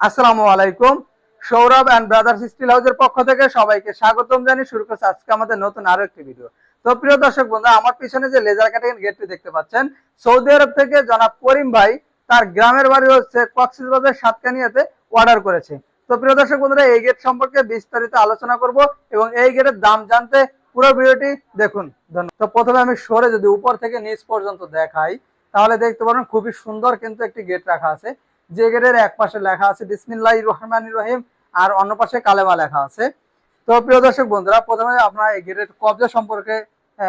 আসসালামু আলাইকুম। Sourav and brothers still হাউসের পক্ষ থেকে সবাইকে স্বাগতম জানিয়ে শুরু করছে আজকে আমাদের নতুন আরও একটি ভিডিও তো প্রিয় দর্শক বন্ধু আমার পিছনে যে লেজার কাটিং গেটটি দেখতে পাচ্ছেন, সৌদি আরব থেকে জনাব করিম ভাই তার গ্রামের বাড়ি হচ্ছে কক্সবাজার সাতকানিয়াতে অর্ডার করেছে। তো প্রিয় দর্শক বন্ধুরা, এই গেট সম্পর্কে বিস্তারিত আলোচনা করব এবং এই গেটের দাম জানতে পুরো ভিডিওটি দেখুন। ধন্যবাদ। তো প্রথমে আমি সরে যদি উপর থেকে নিচ পর্যন্ত দেখাই, তাহলে দেখতে পারেন খুবই সুন্দর কিন্তু একটি গেট রাখা আছে। যে গেটের এক পাশে লেখা আছে বিসমিল্লাহ রহমান রহিম, আর অন্য পাশে কালেমা লেখা আছে। তো প্রিয় দর্শক বন্ধুরা, প্রথমে আপনার এই গেটের কবজা সম্পর্কে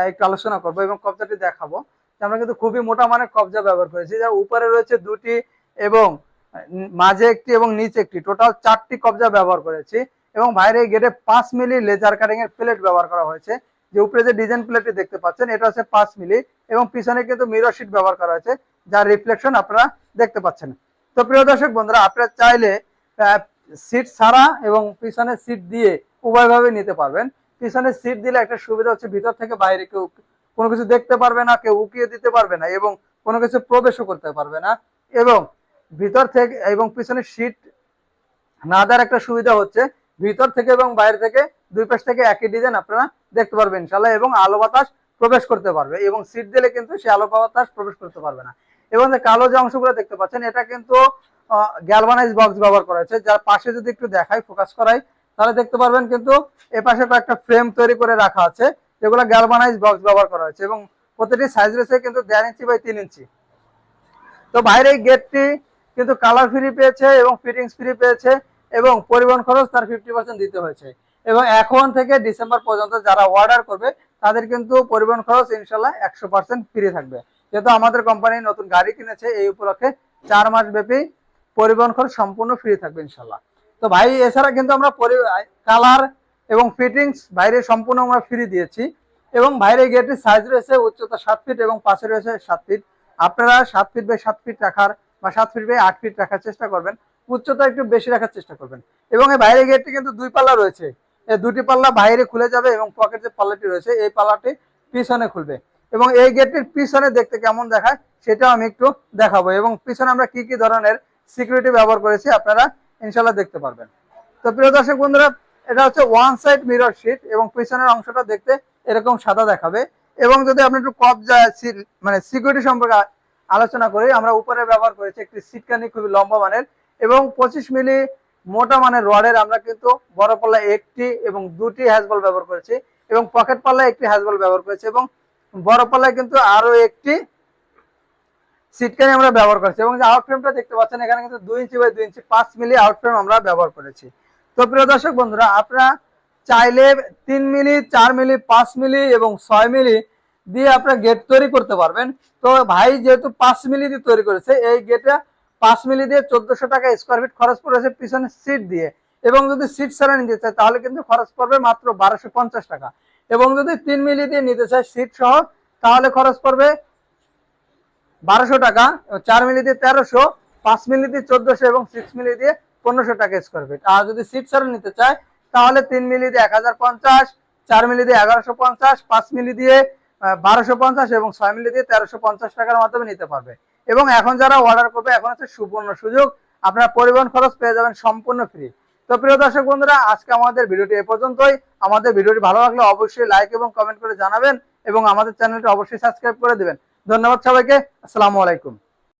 একটু আলোচনা করব এবং কবজাটি দেখাবো। আমরা কিন্তু খুবই মোটা মানের কবজা ব্যবহার করেছি যা উপরে রয়েছে দুটি এবং মাঝে একটি এবং নিচে একটি। টোটাল চারটি কবজা ব্যবহার করেছি এবং বাইরে গেটে পাঁচ মিলি লেজার কাটিং এর প্লেট ব্যবহার করা হয়েছে। যে উপরে যে ডিজাইন প্লেটটি দেখতে পাচ্ছেন, এটা হচ্ছে পাঁচ মিলি এবং পিছনে কিন্তু মিরর শিট ব্যবহার করা হয়েছে, যার রিফ্লেকশন আপনারা দেখতে পাচ্ছেন। তো প্রিয় দর্শক বন্ধুরা, আপনারা চাইলে সিট ছাড়া এবং পিছনে সিট দিয়ে উভয়ভাবে নিতে পারবেন। পিছনে সিট দিলে একটা সুবিধা হচ্ছে ভিতর থেকে বাইরে কেউ কোনো কিছু দেখতে পারবে না, কেউ উকিয়ে দিতে পারবে না এবং কোনো কিছু প্রবেশও করতে পারবে না এবং ভিতর থেকে এবং পিছনে সিট না দেওয়ার একটা সুবিধা হচ্ছে, ভিতর থেকে এবং বাইরে থেকে দুই পাশ থেকে একই ডিজাইন আপনারা দেখতে পারবেন ইনশাল্লাহ এবং আলো বাতাস প্রবেশ করতে পারবে এবং সিট দিলে কিন্তু সে আলো বাতাস প্রবেশ করতে পারবে না। এবং যে কালো যে অংশগুলো দেখতে পাচ্ছেন, এটা কিন্তু গ্যালভানাইজ বক্স ব্যবহার করা হয়েছে। যার পাশে যদি একটু দেখাই ফোকাস করাই, তাহলে দেখতে পারবেন কিন্তু এ পাশে কয়েকটা ফ্রেম তৈরি করে রাখা আছে, যেগুলো গ্যালভানাইজ বক্স ব্যবহার করা হয়েছে এবং প্রতিটি সাইজ রয়েছে কিন্তু দেড় ইঞ্চি বাই তিন ইঞ্চি তো বাইরে এই গেটটি কিন্তু কালার ফ্রি পেয়েছে এবং ফিটিংস ফ্রি পেয়েছে এবং পরিবহন খরচ তার ফিফটি পার্সেন্ট দিতে হয়েছে। এবং এখন থেকে ডিসেম্বর পর্যন্ত যারা অর্ডার করবে, তাদের কিন্তু পরিবহন খরচ ইনশাল্লাহ একশো পার্সেন্ট ফ্রি থাকবে। যেহেতু আমাদের কোম্পানি নতুন গাড়ি কিনেছে, এই উপলক্ষে চার মাস ব্যাপী পরিবহন খরচ সম্পূর্ণ ফ্রি থাকবে ইনশাল্লাহ তো ভাই, এছাড়া কিন্তু আমরা কালার এবং ফিটিংস বাইরে সম্পূর্ণ আমরা ফ্রি দিয়েছি এবং বাইরে গেটের সাইজ রয়েছে উচ্চতা সাত ফিট এবং পাশে রয়েছে সাত ফিট আপনারা সাত ফিট বাই সাত ফিট রাখার বা সাত ফিট বাই আট ফিট রাখার চেষ্টা করবেন, উচ্চতা একটু বেশি রাখার চেষ্টা করবেন। এবং এই বাইরে গেটটি কিন্তু দুই পাল্লা রয়েছে। এই দুটি পাল্লা বাইরে খুলে যাবে এবং পকেট যে পাল্লাটি রয়েছে, এই পাল্লাটি পিছনে খুলবে। এবং এই গেটটির পিছনে দেখতে কেমন দেখায় সেটাও আমি একটু দেখাবো। এবং পিছনে আমরা কি কি ধরনের সিকিউরিটি ব্যবহার করেছি আপনারা ইনশাল্লাহ দেখতে পারবেন। তো প্রিয় দর্শক বন্ধুরা, এটা হচ্ছে ওয়ান সাইড মিরর শিট এবং পিছনের অংশটা দেখতে এরকম সাদা দেখাবে। এবং যদি আপনি একটু কবজা মানে সিকিউরিটি সম্পর্কে আলোচনা করি, আমরা উপরে ব্যবহার করেছি একটি সিটকানি খুবই লম্বা মানের এবং পঁচিশ মিলি মোটা মানের রডের আমরা কিন্তু বড় পাল্লা একটি এবং দুটি হ্যাজবল ব্যবহার করেছি এবং পকেট পাল্লা একটি হ্যাজবল ব্যবহার করেছি এবং বড় কিন্তু আরও একটি সিটকানি আমরা ব্যবহার করেছি এবং যে দেখতে পাচ্ছেন, এখানে কিন্তু দুই ইঞ্চি বাই দুই ইঞ্চি পাঁচ মিলি আমরা ব্যবহার করেছি। তো প্রিয় দর্শক বন্ধুরা, আপনারা চাইলে তিন মিলি চার মিলি পাঁচ মিলি এবং ছয় মিলি দিয়ে গেট তৈরি করতে পারবেন। তো ভাই যেহেতু পাঁচ মিলি দিয়ে তৈরি করেছে, এই গেটটা পাঁচ মিলি দিয়ে চোদ্দশো টাকা স্কোয়ার ফিট খরচ পড়েছে পিছনে সিট দিয়ে। এবং যদি সিট ছাড়া নিতে চায়, তাহলে কিন্তু খরচ পড়বে মাত্র বারোশো পঞ্চাশ টাকা। এবং যদি তিন মিলি দিয়ে নিতে চায় সিট সহ, তাহলে খরচ পড়বে বারোশো টাকা। চার মিলি দিয়ে তেরোশো, পাঁচ মিলি দিয়ে চোদ্দশো এবং সিক্স মিলি দিয়ে পনেরোশো টাকা স্কোয়ার ফিট আর যদি সিট ছাড়া নিতে চায়, তাহলে তিন মিলি দিয়ে এক হাজার পঞ্চাশ, চার মিলি দিয়ে এগারোশো পঞ্চাশ, পাঁচ মিলি দিয়ে বারোশো পঞ্চাশ এবং ছয় মিলি দিয়ে তেরোশো পঞ্চাশ টাকার মাধ্যমে নিতে পারবে। এবং এখন যারা অর্ডার করবে, এখন হচ্ছে সুবর্ণ সুযোগ। আপনারা পরিবহন খরচ পেয়ে যাবেন সম্পূর্ণ ফ্রি তো প্রিয় দর্শক বন্ধুরা, আজকে আমাদের ভিডিওটি এ পর্যন্তই। আমাদের ভিডিওটি ভালো লাগলে অবশ্যই লাইক এবং কমেন্ট করে জানাবেন এবং আমাদের চ্যানেলটি অবশ্যই সাবস্ক্রাইব করে দেবেন। ধন্যবাদ সবাইকে। আসসালামু আলাইকুম।